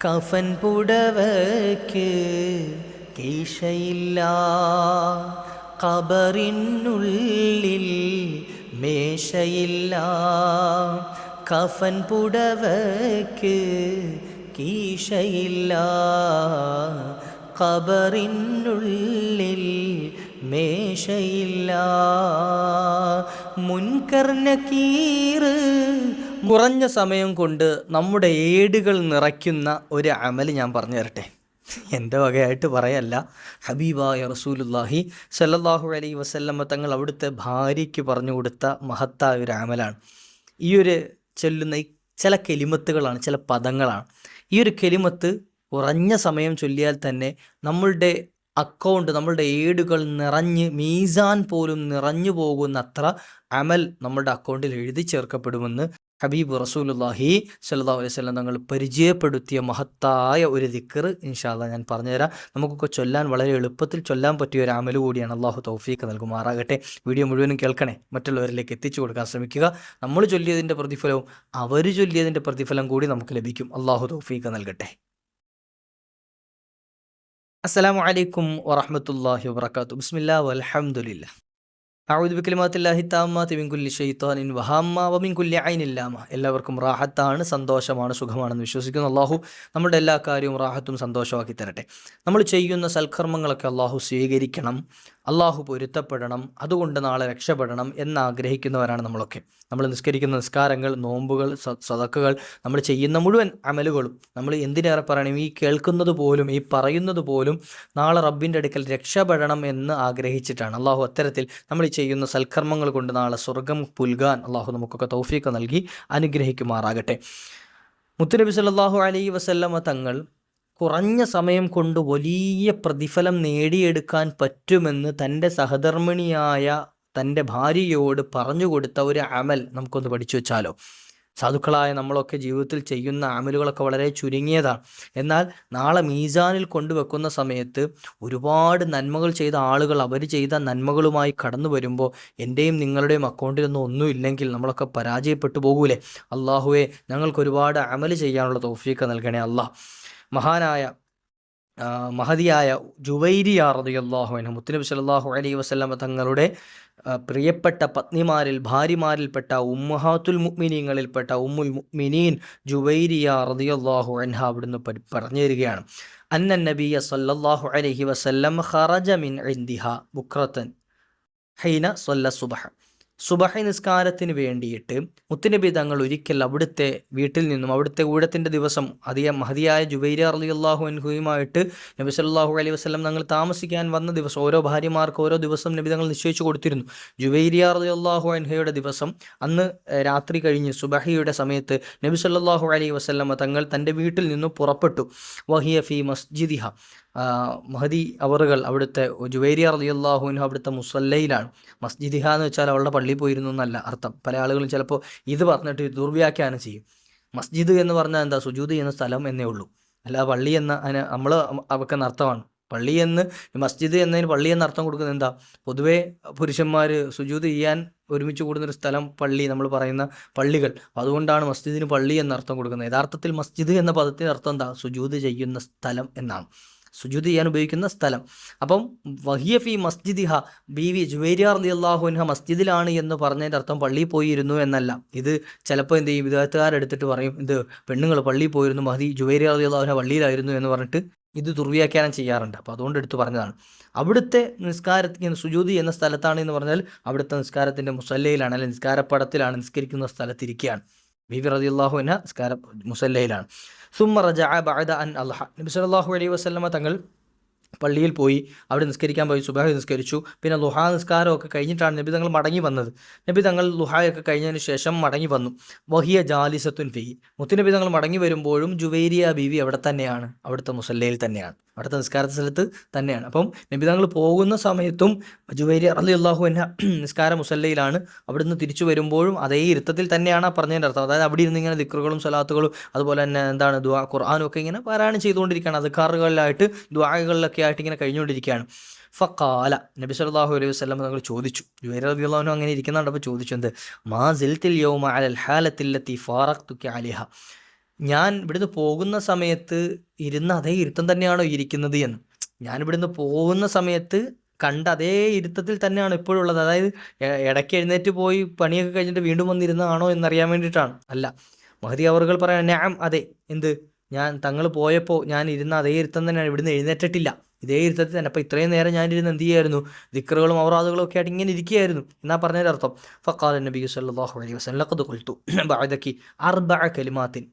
കഫൻ പുടവയ്ക്ക് കീശയില്ല കബറിനുള്ളിൽ മേശയില്ല കഫൻ പുടവയ്ക്ക് കീശയില്ല കബറിനുള്ളിൽ മേശയില്ല മുൻകർണ കീറ് കുറഞ്ഞ സമയം കൊണ്ട് നമ്മുടെ ഏടുകൾ നിറയ്ക്കുന്ന ഒരു അമൽ ഞാൻ പറഞ്ഞു തരട്ടെ. എന്റെ വകയായിട്ട് പറയല്ല. ഹബീബായ റസൂലുല്ലാഹി സല്ലാഹു അലൈ വസല്ലമ്മ തങ്ങൾ അവിടുത്തെ ഭാര്യയ്ക്ക് പറഞ്ഞു കൊടുത്ത മഹത്തായ ഒരു അമലാണ്. ഈ ഒരു ചൊല്ലുന്ന ചില കെലിമത്തുകളാണ് ചില പദങ്ങളാണ്. ഈ ഒരു കെലിമത്ത് കുറഞ്ഞ സമയം ചൊല്ലിയാൽ തന്നെ നമ്മളുടെ അക്കൗണ്ട് നമ്മളുടെ ഏടുകൾ നിറഞ്ഞ് മീസാൻ പോലും നിറഞ്ഞു പോകുന്നത്ര അമൽ നമ്മളുടെ അക്കൗണ്ടിൽ എഴുതി ചേർക്കപ്പെടുമെന്ന് ഹബീബ് റസൂലുല്ലാഹി സല്ലാ അലൈഹി വസല്ലം തങ്ങൾ പരിചയപ്പെടുത്തിയ മഹത്തായ ഒരു ദിക്കർ ഇൻഷാല്ല ഞാൻ പറഞ്ഞുതരാം. നമുക്കൊക്കെ ചൊല്ലാൻ വളരെ എളുപ്പത്തിൽ ചൊല്ലാൻ പറ്റിയ ഒരു അമൽ കൂടിയാണ്. അള്ളാഹു തൗഫീഖ് നൽകുമാറാകട്ടെ. വീഡിയോ മുഴുവനും കേൾക്കണേ. മറ്റുള്ളവരിലേക്ക് എത്തിച്ചു കൊടുക്കാൻ ശ്രമിക്കുക. നമ്മൾ ചൊല്ലിയതിന്റെ പ്രതിഫലവും അവർ ചൊല്ലിയതിന്റെ പ്രതിഫലം കൂടി നമുക്ക് ലഭിക്കും. അള്ളാഹു തൗഫീഖ് നൽകട്ടെ. അസ്സലാമു അലൈക്കും വറഹ്മത്തുള്ളാഹി വാത്തു ബിസ്മില്ലാ വൽഹംദുലില്ലാ അഊദു ബികലിമാത്തില്ലാഹി താമ്മാതി മിൻ കുല്ലി ശൈത്താനിൻ വഹാമ്മ വമിൻ അയിനില്ലാമ എല്ലാവർക്കും റാഹത്താണ് സന്തോഷമാണ് സുഖമാണെന്ന് വിശ്വസിക്കുന്നു. അള്ളാഹു നമ്മുടെ എല്ലാ കാര്യവും റാഹത്തും സന്തോഷമാക്കി തരട്ടെ. നമ്മൾ ചെയ്യുന്ന സൽക്കർമ്മങ്ങളൊക്കെ അള്ളാഹു സ്വീകരിക്കണം. അള്ളാഹു പൊരുത്തപ്പെടണം അതുകൊണ്ട് നാളെ രക്ഷപ്പെടണം എന്നാഗ്രഹിക്കുന്നവരാണ് നമ്മളൊക്കെ. നമ്മൾ നിസ്കരിക്കുന്ന നിസ്കാരങ്ങൾ നോമ്പുകൾ സതക്കുകൾ നമ്മൾ ചെയ്യുന്ന മുഴുവൻ അമലുകളും നമ്മൾ എന്തിനേറെ പറയണം? ഈ കേൾക്കുന്നത് പോലും ഈ പറയുന്നത് പോലും നാളെ റബ്ബിന്റെ അടുക്കൽ രക്ഷപ്പെടണം എന്ന് ആഗ്രഹിച്ചിട്ടാണ്. അള്ളാഹു അത്തരത്തിൽ നമ്മൾ ചെയ്യുന്ന സൽക്കർമ്മങ്ങൾ കൊണ്ട് നാളെ സ്വർഗം പുൽകാൻ അള്ളാഹു നമുക്കൊക്കെ തൗഫീക്ക് നൽകി അനുഗ്രഹിക്കുമാറാകട്ടെ. മുത്തുനബി സല്ലാഹു അലൈ വസല്ലമ തങ്ങൾ കുറഞ്ഞ സമയം കൊണ്ട് വലിയ പ്രതിഫലം നേടിയെടുക്കാൻ പറ്റുമെന്ന് തന്റെ സഹധർമ്മിണിയായ തന്റെ ഭാര്യയോട് പറഞ്ഞു കൊടുത്ത ഒരു അമൽ നമുക്കൊന്ന് പഠിച്ചു വെച്ചാലോ. സാധുക്കളായ നമ്മളൊക്കെ ജീവിതത്തിൽ ചെയ്യുന്ന അമലുകളൊക്കെ വളരെ ചുരുങ്ങിയതാണ് എന്നാൽ നാളെ മീസാനിൽ കൊണ്ടുവെക്കുന്ന സമയത്ത് ഒരുപാട് നന്മകൾ ചെയ്ത ആളുകൾ അവർ ചെയ്ത നന്മകളുമായി കടന്നു വരുമ്പോൾ എന്റെയും നിങ്ങളുടെയും അക്കൗണ്ടിലൊന്നും ഒന്നുമില്ലെങ്കിൽ നമ്മളൊക്കെ പരാജയപ്പെട്ടു പോകൂലേ. അള്ളാഹുവെ ഞങ്ങൾക്ക് ഒരുപാട് അമൽ ചെയ്യാനുള്ള തോഫിയൊക്കെ നൽകണേ അള്ളാഹ് മഹാനായ മഹതിയായ ജുവൈരിയ റളിയല്ലാഹു അനഹു മുത്തുനബി സല്ലല്ലാഹു അലൈഹി വസല്ലമ തങ്ങളുടെ പ്രിയപ്പെട്ട പത്നിമാരിൽ ഭാര്യമാരിൽപ്പെട്ട ഉമ്മഹാത്തുൽ മുഅ്മിനീങ്ങളിൽപ്പെട്ട ഉമ്മുൽ മുഅ്മിനീൻ ജുവൈരിയ റളിയല്ലാഹു അൻഹ അവിടുന്ന് പറഞ്ഞു തരികയാണ് അന്ന നബിയ സല്ലല്ലാഹു അലഹി വസ്ലം ഖറജ മിൻ ഇൻദിഹ ബുക്രത്തൻ ഹൈന സൊല്ല സുബഹ. സുബഹ നിസ്കാരത്തിന് വേണ്ടിയിട്ട് മുത്തുനബി തങ്ങൾ ഒരിക്കൽ അവിടുത്തെ വീട്ടിൽ നിന്നും അവിടുത്തെ ഊഴത്തിന്റെ ദിവസം അധികം മഹതിയായ ജുബൈര അലി അള്ളാഹു അൻഹുയുമായിട്ട് നബി സല്ലല്ലാഹു അലൈഹി വസ്ലം തങ്ങൾ താമസിക്കാൻ വന്ന ദിവസം ഓരോ ഭാര്യമാർക്ക് ഓരോ ദിവസം നബി തങ്ങൾ നിശ്ചയിച്ചു കൊടുത്തിരുന്നു. ജുബൈരിയ അള്ളാഹു അൻഹയുടെ ദിവസം അന്ന് രാത്രി കഴിഞ്ഞ് സുബഹിയുടെ സമയത്ത് നബി സല്ലാഹു അലൈഹി വസ്ലമ തങ്ങൾ തന്റെ വീട്ടിൽ നിന്നും പുറപ്പെട്ടു. വഹിയ ഫി മസ്ജിദിഹ. മഹദി അവറുകൾ അവിടുത്തെ ജുവേരി റളിയല്ലാഹുവിനു അവിടുത്തെ മുസല്ലയിലാണ്. മസ്ജിദിഹ എന്ന് വെച്ചാൽ അവളുടെ പള്ളി പോയിരുന്നു എന്നല്ല അർത്ഥം. പല ആളുകളും ചിലപ്പോൾ ഇത് പറഞ്ഞിട്ട് ദുർവ്യാഖ്യാനം ചെയ്യും. മസ്ജിദ് എന്ന് പറഞ്ഞാൽ എന്താ? സുജൂദ് ചെയ്യുന്ന സ്ഥലം എന്നേ ഉള്ളൂ. അല്ല പള്ളി എന്ന അതിന് നമ്മൾ അവക്കുന്ന അർത്ഥമാണ്. പള്ളി എന്ന് മസ്ജിദ് എന്നതിന് പള്ളി എന്ന അർത്ഥം കൊടുക്കുന്നത് എന്താ? പൊതുവേ പുരുഷന്മാർ സുജൂത് ചെയ്യാൻ ഒരുമിച്ച് കൂടുന്നൊരു സ്ഥലം പള്ളി നമ്മൾ പറയുന്ന പള്ളികൾ. അതുകൊണ്ടാണ് മസ്ജിദിന് പള്ളി എന്ന അർത്ഥം കൊടുക്കുന്നത്. യഥാർത്ഥത്തിൽ മസ്ജിദ് എന്ന പദത്തിന്റെ അർത്ഥം എന്താ? സുജൂത് ചെയ്യുന്ന സ്ഥലം എന്നാണ്. സുജൂദ് ചെയ്യാൻ ഉപയോഗിക്കുന്ന സ്ഥലം. അപ്പം വഹിയ ഫി മസ്ജിദിഹ ബി വി ജുവേരിയാർ അലി അള്ളാഹുൻഹ മസ്ജിദിലാണ് എന്ന് പറഞ്ഞതിന്റെ അർത്ഥം പള്ളിയിൽ പോയിരുന്നു എന്നല്ല. ഇത് ചിലപ്പോൾ എന്ത് ചെയ്യും? വിദഗ്ധക്കാരെടുത്തിട്ട് പറയും ഇത് പെണ്ണുങ്ങൾ പള്ളിയിൽ പോയിരുന്നു മഹദി ജുവേരിയാർ അലി അള്ളാഹുന പള്ളിയിലായിരുന്നു എന്ന് പറഞ്ഞിട്ട് ഇത് ദുർവ്യാഖ്യാനം ചെയ്യാറുണ്ട്. അപ്പോൾ അതുകൊണ്ട് എടുത്തു പറഞ്ഞതാണ്. അവിടുത്തെ നിസ്കാരത്തിന് സുജൂതി എന്ന സ്ഥലത്താണ് എന്ന് പറഞ്ഞാൽ അവിടുത്തെ നിസ്കാരത്തിന്റെ മുസല്ലയിലാണ് അല്ലെങ്കിൽ നിസ്കാരപ്പടത്തിലാണ് നിസ്കരിക്കുന്ന സ്ഥലത്തിരിക്കുകയാണ് ബിബി റതി അള്ളാഹുവിന നിസ്കാര മുസല്ലയിലാണ്. സുമ്മ റജ ബഅദ അൻ അൽഹ. നബി സല്ലല്ലാഹു അലൈഹി വസല്ലമ തങ്ങൾ പള്ളിയിൽ പോയി അവിടെ നിസ്കരിക്കാൻ പോയി സുബാഹ് നിസ്കരിച്ചു. പിന്നെ ലുഹാ നിസ്കാരമൊക്കെ കഴിഞ്ഞിട്ടാണ് നബി തങ്ങൾ മടങ്ങി വന്നത്. നബി തങ്ങൾ ലുഹായൊക്കെ കഴിഞ്ഞതിന് ശേഷം മടങ്ങി വന്നു. വഹിയ ജാലിസത്തുൻ ഫി മുത്തുനബി തങ്ങൾ മടങ്ങി വരുമ്പോഴും ജുവേരിയ ബീവി അവിടെ തന്നെയാണ്. അവിടുത്തെ മുസല്ലയിൽ തന്നെയാണ്. അവിടുത്തെ നിസ്കാര സ്ഥലത്ത് തന്നെയാണ്. അപ്പം നബി തങ്ങൾ പോകുന്ന സമയത്തും ജുവൈരി അലി അള്ളാഹു എന്ന നിസ്കാര മുസല്ലയിലാണ് അവിടുന്ന് തിരിച്ചു വരുമ്പോഴും അതേ ഇരുത്തത്തിൽ തന്നെയാണ് ആ പറഞ്ഞതിന്റെ അർത്ഥം. അതായത് അവിടെ ഇരുന്ന് ഇങ്ങനെ ദിക്റുകളും സലാത്തുകളും അതുപോലെ തന്നെ എന്താണ് ദുആ ഖുർആാനും ഒക്കെ ഇങ്ങനെ പാരായണം ചെയ്തുകൊണ്ടിരിക്കുകയാണ്. അധികാറുകളിലായിട്ട് ദ്വാകളിലൊക്കെ ആയിട്ട് ഇങ്ങനെ കഴിഞ്ഞുകൊണ്ടിരിക്കുകയാണ്. ഫക്കാല നബി സല്ലല്ലാഹു അലൈഹി വസ്ലം തങ്ങൾ ചോദിച്ചു. ജുവൈർ റളിയല്ലാഹു അങ്ങനെ ഇരിക്കുന്നുണ്ട്. അപ്പോൾ ചോദിച്ചു എന്ത്? മാ യൗമ അലൽ ഹാലത്തില്ലത്തി ഫാറഖ്തുക അലിഹ. ഞാൻ ഇവിടുന്ന് പോകുന്ന സമയത്ത് ഇരുന്ന അതേ ഇരുത്തം തന്നെയാണോ ഇരിക്കുന്നത് എന്ന്. ഞാൻ ഇവിടുന്ന് പോകുന്ന സമയത്ത് കണ്ട അതേ ഇരുത്തത്തിൽ തന്നെയാണ് ഇപ്പോഴും ഉള്ളത്. അതായത് ഇടയ്ക്ക് എഴുന്നേറ്റ് പോയി പണിയൊക്കെ കഴിഞ്ഞിട്ട് വീണ്ടും വന്നിരുന്നതാണോ എന്നറിയാൻ വേണ്ടിയിട്ടാണ്. അല്ല മഹദി അവറുകൾ പറയാൻ ഞാൻ അതെ എന്ത്? ഞാൻ തങ്ങൾ പോയപ്പോൾ ഞാൻ ഇരുന്ന അതേ ഇരുത്തം തന്നെയാണ് ഇവിടുന്ന് എഴുന്നേറ്റിട്ടില്ല. ഇതേ ഇരുത്തത്തിൽ തന്നെ. അപ്പോൾ ഇത്രയും നേരം ഞാനിരുന്ന് എന്ത് ചെയ്യായിരുന്നു? ദിക്കറുകളും അവറാദുകളും ഒക്കെ ആയിട്ട് ഇങ്ങനെ ഇരിക്കുകയായിരുന്നു. എന്നാ പറഞ്ഞതിന്റെ അർത്ഥം? ഫക്കാൽ നബി സല്ലല്ലാഹു അലൈഹി വസല്ലം കൊൽത്തു ബഅദകി അർബഅ കലിമാത്തിൻ.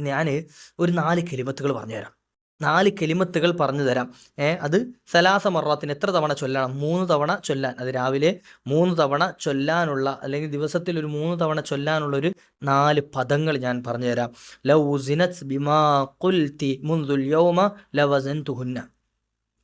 ഞാൻ ഒരു നാല് കെലിമത്തുകൾ പറഞ്ഞുതരാം. നാല് കെലിമത്തുകൾ പറഞ്ഞു തരാം ഏ അത് സലാസ മറാത്തിന് എത്ര തവണ ചൊല്ലണം മൂന്ന് തവണ ചൊല്ലാൻ. അത് രാവിലെ മൂന്ന് തവണ ചൊല്ലാനുള്ള അല്ലെങ്കിൽ ദിവസത്തിൽ ഒരു മൂന്ന് തവണ ചൊല്ലാനുള്ള ഒരു നാല് പദങ്ങൾ ഞാൻ പറഞ്ഞു തരാം ലൗ സിനത് ബിമാ ഖുൽതി മുൻദുൽ യൗമ ലവസൻതുഹുന്ന.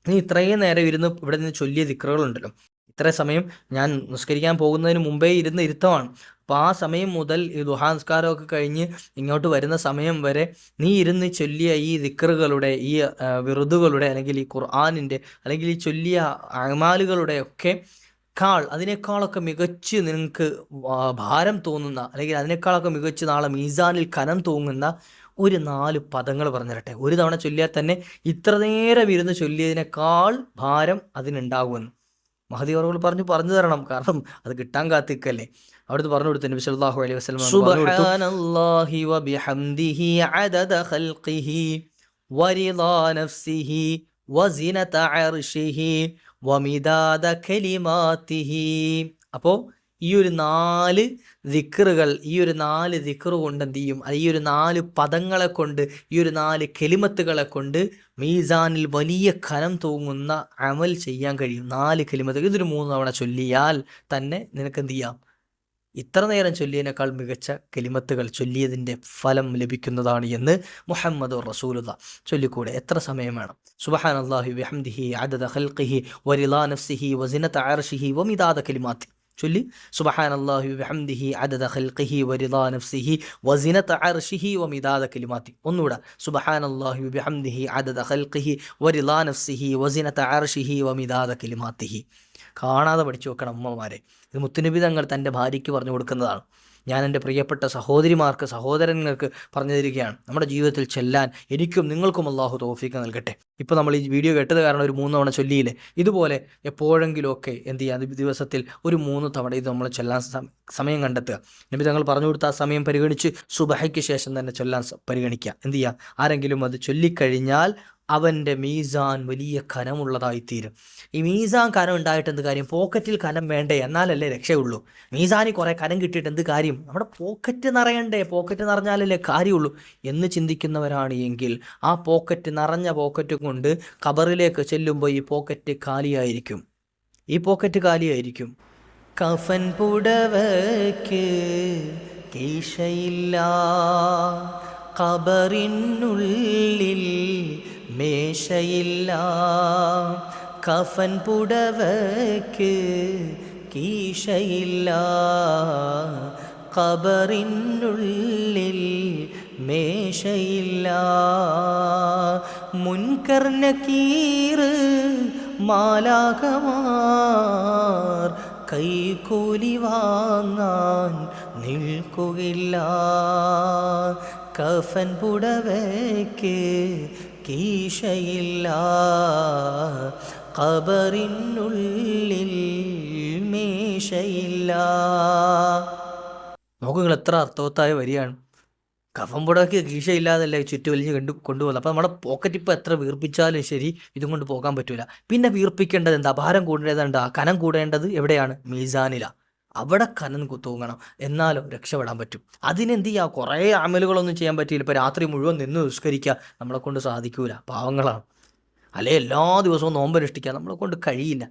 നീ ഇത്രയും നേരം ഇരുന്ന് ഇവിടെ നിന്ന് ചൊല്ലിയ ദിക്റുകളുണ്ടല്ലോ. ഇത്ര സമയം ഞാൻ നിസ്കരിക്കാൻ പോകുന്നതിന് മുമ്പേ ഇരുന്ന് ഇരുത്തമാണ്. അപ്പോൾ ആ സമയം മുതൽ ഈ ദുഹാസ്കാരമൊക്കെ കഴിഞ്ഞ് ഇങ്ങോട്ട് വരുന്ന സമയം വരെ നീ ഇരുന്ന് ചൊല്ലിയ ഈ ദിക്റുകളുടെ ഈ വിറുതുകളുടെ അല്ലെങ്കിൽ ഈ ഖുർആാനിന്റെ അല്ലെങ്കിൽ ഈ ചൊല്ലിയ അമാലുകളുടെ ഒക്കെ കാൾ അതിനേക്കാളൊക്കെ മികച്ച് നിങ്ങൾക്ക് ഭാരം തോന്നുന്ന അല്ലെങ്കിൽ അതിനേക്കാളൊക്കെ മികച്ച് നാളെ മീസാനിൽ കനം തൂങ്ങുന്ന ഒരു നാല് പദങ്ങൾ പറഞ്ഞു തരട്ടെ ഒരു തവണ ചൊല്ലിയാൽ തന്നെ ഇത്ര നേരം ഇരുന്ന് ചൊല്ലിയതിനേക്കാൾ ഭാരം അതിനുണ്ടാകുമെന്ന്. മഹദി അവറുകൾ പറഞ്ഞു പറഞ്ഞു തരണം. കാരണം അത് കിട്ടാൻ കാത്തിക്കല്ലേ അവിടുന്ന് പറഞ്ഞു കൊടുത്തു നബി സല്ലല്ലാഹു അലൈഹി വസല്ലം സുബ്ഹാനല്ലാഹി വബിഹംദിഹി അദദ ഖൽഖിഹി വരിളാ നഫ്സിഹി വസിനത അർശിഹി വമിദാദ കലിമാതിഹി അപ്പോൾ ഈ ഒരു നാല് ദിക്കറുകൾ ഈ ഒരു നാല് ദിക്കറ് കൊണ്ട് എന്ത് ചെയ്യും? ഈ ഒരു നാല് പദങ്ങളെ കൊണ്ട് ഈ ഒരു നാല് കെലിമത്തുകളെ കൊണ്ട് മീസാനിൽ വലിയ കനം തൂങ്ങുന്ന അമൽ ചെയ്യാൻ കഴിയും. നാല് കെലിമത്തുകൾ. ഇതൊരു മൂന്ന് തവണ ചൊല്ലിയാൽ തന്നെ നിനക്ക് എന്ത് ചെയ്യാം? ഇത്ര നേരം ചൊല്ലിയതിനേക്കാൾ മികച്ച കെലിമത്തുകൾ ചൊല്ലിയതിന്റെ ഫലം ലഭിക്കുന്നതാണ് എന്ന് മുഹമ്മദ് റസൂലുദ ചൊല്ലിക്കൂടെ. എത്ര സമയം വേണം? സുബഹാൻ അള്ളാഹി വിഹംദിഹി അദദ ഖൽഖിഹി വരിലാ നഫ്സിഹി വസിനത്ത് അർഷിഹി വമിതാദ കലിമാത്തി. ചൊല്ലി സുബഹാൻ അദദ ഖൽഖിഹി വരിദാ നഫ്സിഹി വമിദാദ അദദ ഖൽഖിഹി വരിദാ നഫ്സിഹി വമിദാദ കാണാതെ പഠിച്ചു വെക്കണം അമ്മമാരെ ഇത് മുത്തുനബി തങ്ങൾ തന്റെ ഭാര്യയ്ക്ക് പറഞ്ഞു കൊടുക്കുന്നതാണ്. ഞാൻ എന്റെ പ്രിയപ്പെട്ട സഹോദരിമാർക്ക് സഹോദരങ്ങൾക്ക് പറഞ്ഞു തരികയാണ് നമ്മുടെ ജീവിതത്തിൽ ചെല്ലാൻ എനിക്കും നിങ്ങൾക്കും അള്ളാഹു തോഫിക്ക് നൽകട്ടെ. ഇപ്പോൾ നമ്മൾ ഈ വീഡിയോ കേട്ടത് കാരണം ഒരു മൂന്ന് തവണ ചൊല്ലിയില്ലേ? ഇതുപോലെ എപ്പോഴെങ്കിലുമൊക്കെ എന്ത് ചെയ്യാം? ദിവസത്തിൽ ഒരു മൂന്ന് തവണ ഇത് നമ്മൾ ചൊല്ലാൻ സമയം കണ്ടെത്തുക. നബി തങ്ങൾ പറഞ്ഞു കൊടുത്ത ആ സമയം പരിഗണിച്ച് സുബഹയ്ക്ക് ശേഷം തന്നെ ചൊല്ലാൻ പരിഗണിക്കുക. എന്ത് ചെയ്യുക ആരെങ്കിലും അത് ചൊല്ലിക്കഴിഞ്ഞാൽ അവന്റെ മീസാൻ വലിയ കനമുള്ളതായിത്തീരും. ഈ മീസാൻ കനം ഉണ്ടായിട്ട് എന്ത് കാര്യം? പോക്കറ്റിൽ കനം വേണ്ടേ? എന്നാലല്ലേ രക്ഷയുള്ളൂ. മീസാനി കുറേ കനം കിട്ടിയിട്ട് എന്ത് കാര്യം? നമ്മുടെ പോക്കറ്റ് നിറയണ്ടേ? പോക്കറ്റ് നിറഞ്ഞാലല്ലേ കാര്യമുള്ളൂ. എന്ന് ചിന്തിക്കുന്നവരാണ് എങ്കിൽ ആ പോക്കറ്റ് നിറഞ്ഞ പോക്കറ്റ് കൊണ്ട് കബറിലേക്ക് ചെല്ലുമ്പോൾ ഈ പോക്കറ്റ് കാലിയായിരിക്കും. ഈ പോക്കറ്റ് കാലിയായിരിക്കും. കഫൻ പുടവയ്ക്ക് കീശയില്ല. കബറിനുള്ളിൽ മേശയില്ല. കഫൻ പുടവയ്ക്ക് കീശയില്ല. കബറിനുള്ളിൽ മേശയില്ല. മുൻകർണ കീറ് മാലാകമാർ കൈക്കൂലി വാങ്ങാൻ നിൽക്കുകയില്ല. കഫൻ പുടവയ്ക്ക് കീശയില്ല. കബറിനുള്ളിൽ മേശയില്ല. നോക്കുകൾ എത്ര അർത്ഥവത്തായ വരികയാണ് കഫം പുടക്ക് കീശയില്ലാതല്ലേ ചുറ്റുവലിഞ്ഞ് കണ്ടു കൊണ്ടുപോകുന്നത്? അപ്പോൾ നമ്മുടെ പോക്കറ്റ് ഇപ്പോൾ എത്ര വീർപ്പിച്ചാലും ശരി ഇതും കൊണ്ട് പോകാൻ പറ്റൂല. പിന്നെ വീർപ്പിക്കേണ്ടത് എന്താ? ഭാരം കൂടേണ്ടത് എന്താ? കനം കൂടേണ്ടത് എവിടെയാണ്? മീസാനില. അവിടെ കനം തൂങ്ങണം. എന്നാലും രക്ഷപ്പെടാൻ പറ്റും. അതിനെന്ത് ചെയ്യുക കുറേ അമലുകളൊന്നും ചെയ്യാൻ പറ്റിയില്ല. ഇപ്പോൾ രാത്രി മുഴുവൻ നിന്ന് നിസ്കരിക്കുക നമ്മളെ കൊണ്ട് സാധിക്കൂല. പാവങ്ങളാണ്. അല്ലെ എല്ലാ ദിവസവും നോമ്പനുഷ്ഠിക്കുക നമ്മളെ കൊണ്ട് കഴിയില്ല.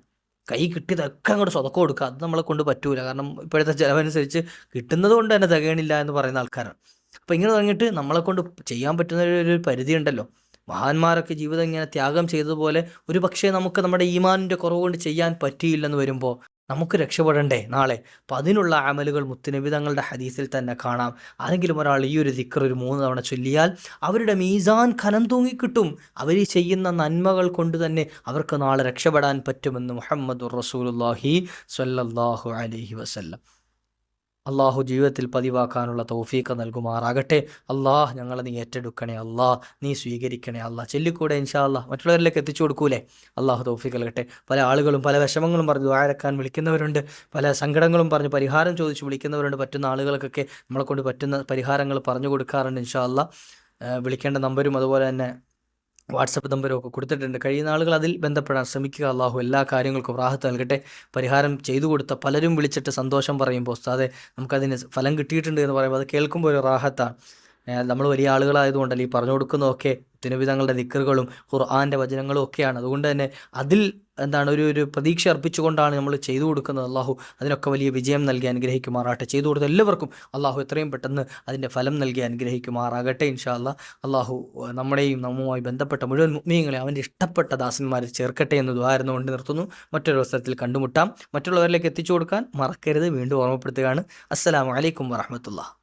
കൈ കിട്ടിയതൊക്കെ അങ്ങോട്ട് സ്വതക്കം കൊടുക്കുക അത് നമ്മളെ കൊണ്ട് പറ്റൂല. കാരണം ഇപ്പോഴത്തെ ചിലവനുസരിച്ച് കിട്ടുന്നത് കൊണ്ട് തന്നെ തികയണില്ല എന്ന് പറയുന്ന ആൾക്കാരാണ്. അപ്പോൾ ഇങ്ങനെ തുടങ്ങിയിട്ട് നമ്മളെ കൊണ്ട് ചെയ്യാൻ പറ്റുന്ന ഒരു- പരിധി ഉണ്ടല്ലോ. മഹാന്മാരൊക്കെ ജീവിതം ഇങ്ങനെ ത്യാഗം ചെയ്തതുപോലെ ഒരു പക്ഷേ നമുക്ക് നമ്മുടെ ഈമാനിന്റെ കുറവ് കൊണ്ട് ചെയ്യാൻ പറ്റിയില്ലെന്ന് വരുമ്പോൾ നമുക്ക് രക്ഷപ്പെടണ്ടേ നാളെ? അപ്പം അതിനുള്ള അമലുകൾ മുത്തുനബി തങ്ങളുടെ ഹദീസിൽ തന്നെ കാണാം. ആരെങ്കിലും ഒരാൾ ഈ ഒരു ദിക്കർ ഒരു മൂന്ന് തവണ ചൊല്ലിയാൽ അവരുടെ മീസാൻ ഖനം തൂങ്ങിക്കിട്ടും അവർ ചെയ്യുന്ന നന്മകൾ കൊണ്ട് തന്നെ അവർക്ക് നാളെ രക്ഷപ്പെടാൻ പറ്റുമെന്ന് മുഹമ്മദ് റസൂലുല്ലാഹി സല്ലാഹു അലഹി വസല്ലം. അള്ളാഹു ജീവിതത്തിൽ പതിവാക്കാനുള്ള തൗഫീഖ നൽകുമാറാകട്ടെ. അള്ളാഹ് ഞങ്ങളെ നീ ഏറ്റെടുക്കണേ അള്ളാഹ് നീ സ്വീകരിക്കണേ അള്ളാഹ് ചെല്ലിക്കൂടെ ഇൻഷാ അള്ളാഹ് മറ്റുള്ളവരിലേക്ക് എത്തിച്ചു കൊടുക്കൂലേ? അള്ളാഹു തൗഫീഖ് നൽകട്ടെ. പല ആളുകളും പല വിഷമങ്ങളും പറഞ്ഞ് ദ്വാരക്കാൻ വിളിക്കുന്നവരുണ്ട്. പല സങ്കടങ്ങളും പറഞ്ഞ് പരിഹാരം ചോദിച്ച് വിളിക്കുന്നവരുണ്ട്. പറ്റുന്ന ആളുകൾക്കൊക്കെ നമ്മളെ കൊണ്ട് പറ്റുന്ന പരിഹാരങ്ങൾ പറഞ്ഞു കൊടുക്കാറുണ്ട് ഇൻഷാ അള്ളാഹ് വിളിക്കേണ്ട നമ്പരും അതുപോലെ തന്നെ വാട്സപ്പ് നമ്പരും ഒക്കെ കൊടുത്തിട്ടുണ്ട്. കഴിയുന്ന ആളുകൾ അതിൽ ബന്ധപ്പെടാൻ ശ്രമിക്കുക. അള്ളാഹു എല്ലാ കാര്യങ്ങൾക്കും റാഹത്ത് നൽകട്ടെ. പരിഹാരം ചെയ്തു കൊടുത്ത പലരും വിളിച്ചിട്ട് സന്തോഷം പറയുമ്പോൾ അതെ നമുക്കതിന് ഫലം കിട്ടിയിട്ടുണ്ട് എന്ന് പറയുമ്പോൾ അത് കേൾക്കുമ്പോൾ ഒരു റാഹത്താണ്. നമ്മൾ വലിയ ആളുകളായതുകൊണ്ടല്ലേ ഈ പറഞ്ഞു കൊടുക്കുന്നതൊക്കെ തിരുവിധങ്ങളുടെ ദിക്കറുകളും ഖുർആാന്റെ വചനങ്ങളും ഒക്കെയാണ്. അതുകൊണ്ട് തന്നെ അതിൽ എന്താണ് ഒരു ഒരു പ്രതീക്ഷ അർപ്പിച്ചുകൊണ്ടാണ് നമ്മൾ ചെയ്തു കൊടുക്കുന്നത്. അള്ളാഹു അതിനൊക്കെ വലിയ വിജയം നൽകി അനുഗ്രഹിക്കുമാറാകട്ടെ. ചെയ്തു കൊടുത്ത എല്ലാവർക്കും അള്ളാഹു എത്രയും പെട്ടെന്ന് അതിന്റെ ഫലം നൽകി അനുഗ്രഹിക്കുമാറാകട്ടെ ഇൻഷാ അല്ലാ അള്ളാഹു നമ്മുടെയും നമ്മുമായി ബന്ധപ്പെട്ട മുഴുവൻ മുഗ്മീങ്ങളെ അവന്റെ ഇഷ്ടപ്പെട്ട ദാസന്മാരിൽ ചേർക്കട്ടെ എന്ന് ദ്വാരുന്നു കൊണ്ട് നിർത്തുന്നു. മറ്റൊരു അവസരത്തിൽ കണ്ടുമുട്ടാം. മറ്റുള്ളവരിലേക്ക് എത്തിച്ചു കൊടുക്കാൻ മറക്കരുത്. വീണ്ടും ഓർമ്മപ്പെടുത്തുകയാണ്. അസ്സലാമു അലൈക്കും വറഹമത്തുള്ള